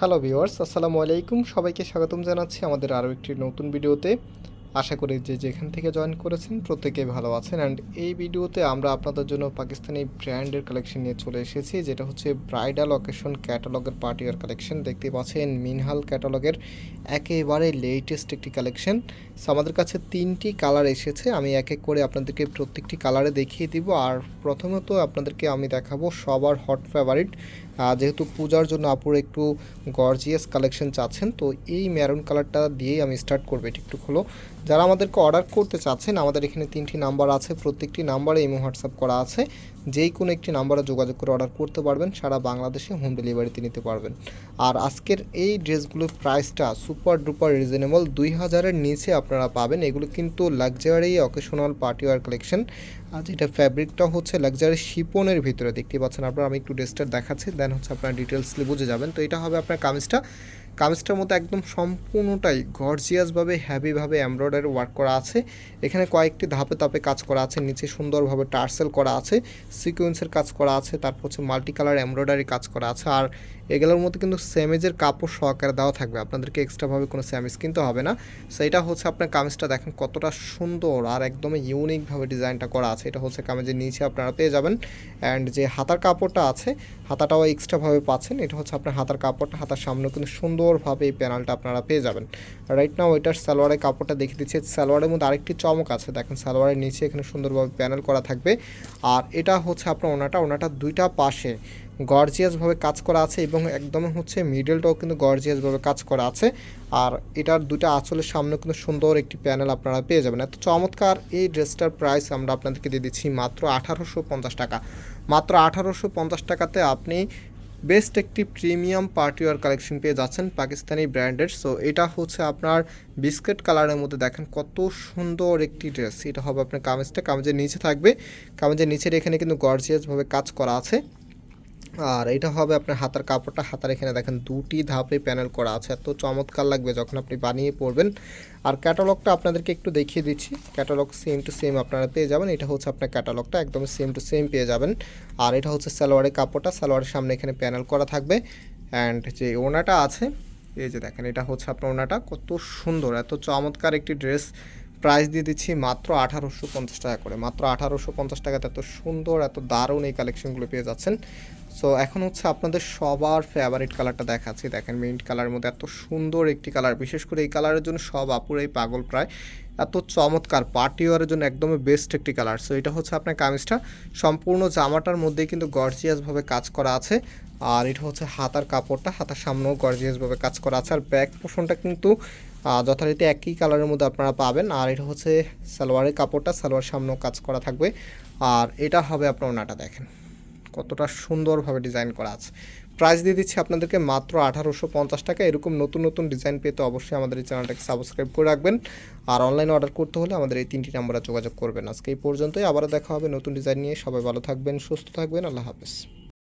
Hello viewers আসসালামু আলাইকুম সবাইকে স্বাগতম জানাচ্ছি আমাদের আরও একটি নতুন ভিডিওতে। আশা করি যে যেখান থেকে জয়েন করেছেন, প্রত্যেকেই ভালো আছেন। অ্যান্ড এই ভিডিওতে আমরা আপনাদের জন্য পাকিস্তানি ব্র্যান্ডের কালেকশন নিয়ে চলে এসেছি, যেটা হচ্ছে ব্রাইডাল অকেশন ক্যাটালগের পার্টিয়ার কালেকশন দেখতে পাচ্ছেন মিনহাল ক্যাটালগের একেবারে লেটেস্ট একটি কালেকশন সো আমাদের কাছে তিনটি কালার এসেছে, আমি এক এক করে আপনাদেরকে প্রত্যেকটি কালারে দেখিয়ে দিব। আর প্রথমত আপনাদেরকে আমি দেখাবো সবার হট ফেভারিট যেহেতু পূজার জন্য আপুর একটু গর্জিয়াস কালেকশন চাচ্ছেন, তো এই ম্যারুন কালারটা দিয়েই আমি স্টার্ট করব, এটি একটু হলো যারা আমাদেরকে অর্ডার করতে চাচ্ছেন, আমাদের এখানে তিনটি নাম্বার আছে, প্রত্যেকটি নাম্বারে ইমো হোয়াটসঅ্যাপ করা আছে। যেই কোনো একটি নাম্বারে যোগাযোগ করে অর্ডার করতে পারবেন, সারা বাংলাদেশে হোম ডেলিভারিতে নিতে পারবেন। আর আজকের এই ড্রেসগুলোর প্রাইসটা সুপার ডুপার রিজনেবল দুই হাজারের নিচে আপনারা পাবেন। এগুলো কিন্তু luxury occasional party wear collection. আর যেটা ফ্যাব্রিকটা হচ্ছে লাক্সারি শিপনের ভিতরে, দেখতে পাচ্ছেন আপনারা, আমি একটু ড্রেসটা দেখাচ্ছি, দেন হচ্ছে আপনারা ডিটেলসলি বুঝে যাবেন। তো এটা হবে আপনার কামিজটা। কামিজটার মধ্যে একদম সম্পূর্ণটাই গর্জিয়াসভাবে, হ্যাভিভাবে এমব্রয়ডারি ওয়ার্ক করা আছে। এখানে কয়েকটি ধাপে ধাপে কাজ করা আছে, নিচে সুন্দরভাবে টার্সেল করা আছে। সিকোয়েন্সের কাজ করা আছে, তারপর হচ্ছে মাল্টি কালার এমব্রয়ডারি কাজ করা আছে, আর এগুলোর মধ্যে কিন্তু স্যামেজের কাপড় সহকারে দেওয়া থাকবে। আপনাদেরকে এক্সট্রাভাবে কোনো স্যামেজ কিনতে হবে না। সো এটা হচ্ছে আপনার কামিজটা দেখেন কতটা সুন্দর আর একদমই ইউনিকভাবে ডিজাইনটা করা আছে। এটা হচ্ছে কামিজের নিচে আপনারা পেয়ে যাবেন। অ্যান্ড যে হাতার কাপড়টা আছে, হাতাটাও এক্সট্রাভাবে পাচ্ছেন। এটা হচ্ছে আপনার হাতার কাপড়টা, হাতার সামনে কিন্তু সুন্দরভাবে এই প্যানেলটা আপনারা পেয়ে যাবেন। রাইট নাও ওইটার সালোয়ারের কাপড়টা দেখে দিচ্ছি। সালোয়ারের মধ্যে আরেকটি চমক আছে। দেখেন সালোয়ারের নিচে এখানে সুন্দরভাবে প্যানেল করা থাকবে। আর এটা হচ্ছে আপনার ওনাটা ওনাটা দুইটা পাশে গর্জিয়াসভাবে কাজ করা আছে এবং একদম হচ্ছে মিডলটাও কিন্তু গর্জিয়াসভাবে কাজ করা আছে। আর এটার দুটা আঁচলের সামনে কিন্তু সুন্দর একটি প্যানেল আপনারা পেয়ে যাবেন। এত চমৎকার এই ড্রেসটার প্রাইস আমরা আপনাদেরকে দিয়ে দিচ্ছি মাত্র আঠারোশো পঞ্চাশ টাকা। মাত্র আঠারোশো পঞ্চাশ টাকাতে আপনি বেস্ট একটি প্রিমিয়াম পার্টিওয়ার কালেকশন পেয়ে যাচ্ছেন পাকিস্তানি ব্র্যান্ডের। সো এটা হচ্ছে আপনার বিস্কিট কালারের মধ্যে দেখেন কত সুন্দর একটি ড্রেস। এটা হবে আপনার কামিজটা। কামিজের নিচে থাকবে। কামিজের নিচের এখানে কিন্তু গর্জিয়াসভাবে কাজ করা আছে। আর এটা হবে আপনার হাতার কাপড়টা। হাতার এখানে দেখেন দুটি ধাপে প্যানেল করা আছে। এত চমৎকার লাগবে যখন আপনি বানিয়ে পড়বেন আর ক্যাটালগটা আপনাদেরকে একটু দেখিয়ে দিচ্ছি। ক্যাটালগ সেম টু সেম আপনারা পেয়ে যাবেন। এটা হচ্ছে আপনার ক্যাটালগটা একদম সেম টু সেম পেয়ে যাবেন। আর এটা হচ্ছে সালোয়ারের কাপড়টা। সালোয়ারের সামনে এখানে প্যানেল করা থাকবে। অ্যান্ড যে ওনাটা আছে, এই যে দেখেন, এটা হচ্ছে আপনার ওনাটা। কত সুন্দর, এত চমৎকার একটি ড্রেস প্রাইস দিয়ে দিচ্ছি মাত্র আঠারোশো পঞ্চাশ টাকা করে। মাত্র আঠারোশো পঞ্চাশ টাকাতে এত সুন্দর, এত দারুণ এই কালেকশনগুলো পেয়ে যাচ্ছেন। সো এখন হচ্ছে আপনাদের সবার ফেভারিট কালারটা দেখাচ্ছি। দেখেন মিন্ট কালারের মধ্যে এত সুন্দর একটি কালার বিশেষ করে এই কালারের জন্য সব আপুরাই পাগল প্রায়। এত চমৎকার পার্টি ওয়ারের জন্য একদমই বেস্ট একটি কালার সো এটা হচ্ছে আপনার কামিজটা। সম্পূর্ণ জামাটার মধ্যেই কিন্তু গর্জিয়াসভাবে কাজ করা আছে। আর এটা হচ্ছে হাতার কাপড়টা, হাতার সামনেও গর্জিয়াসভাবে কাজ করা আছে। আর ব্যাক পোষণটা কিন্তু যথারীতি একই কালারের মধ্যে আপনারা পাবেন। আর এটা হচ্ছে সালোয়ারের কাপড়টা, সালোয়ার সামনেও কাজ করা থাকবে। আর এটা হবে আপনার ওনাটা, দেখেন। কতটা সুন্দরভাবে ডিজাইন করা আছে। প্রাইস দিয়ে দিচ্ছি আপনাদেরকে মাত্র আঠারোশো পঞ্চাশ টাকা। এরকম নতুন নতুন ডিজাইন পেতে অবশ্যই আমাদের এই চ্যানেলটাকে সাবস্ক্রাইব করে রাখবেন। আর অনলাইনে অর্ডার করতে হলে আমাদের এই তিনটি নাম্বারে যোগাযোগ করবেন। আজকে এই পর্যন্তই। আবারও দেখা হবে নতুন ডিজাইন নিয়ে। সবাই ভালো থাকবেন, সুস্থ থাকবেন। আল্লাহ হাফেজ।